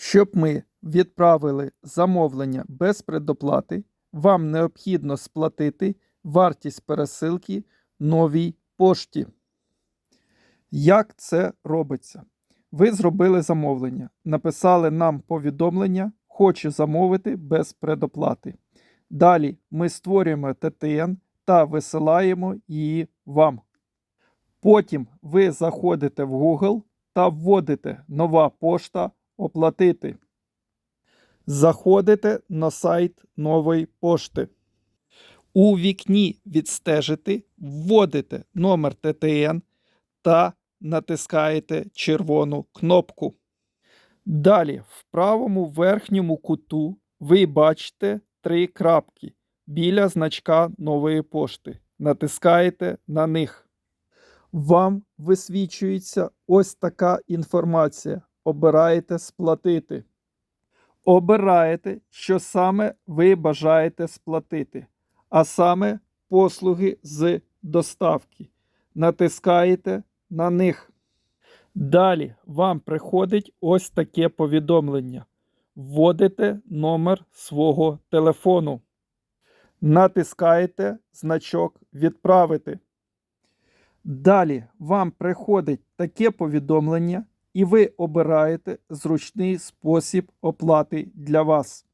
Щоб ми відправили замовлення без предоплати, вам необхідно сплатити вартість пересилки новій пошті. Як це робиться? Ви зробили замовлення, написали нам повідомлення, хочу замовити без предоплати. Далі ми створюємо ТТН та висилаємо її вам. Потім ви заходите в Google та вводите нова пошта оплатити. Заходите на сайт нової пошти. У вікні відстежити вводите номер ТТН та натискаєте червону кнопку. Далі в правому верхньому куту ви бачите три крапки біля значка нової пошти. Натискаєте на них. Вам висвічується ось така інформація. Обираєте сплатити. Обираєте, що саме ви бажаєте сплатити, а саме послуги з доставки. Натискаєте на них. Далі вам приходить ось таке повідомлення. Вводите номер свого телефону. Натискаєте значок Відправити. Далі вам приходить таке повідомлення, і ви обираєте зручний спосіб оплати для вас.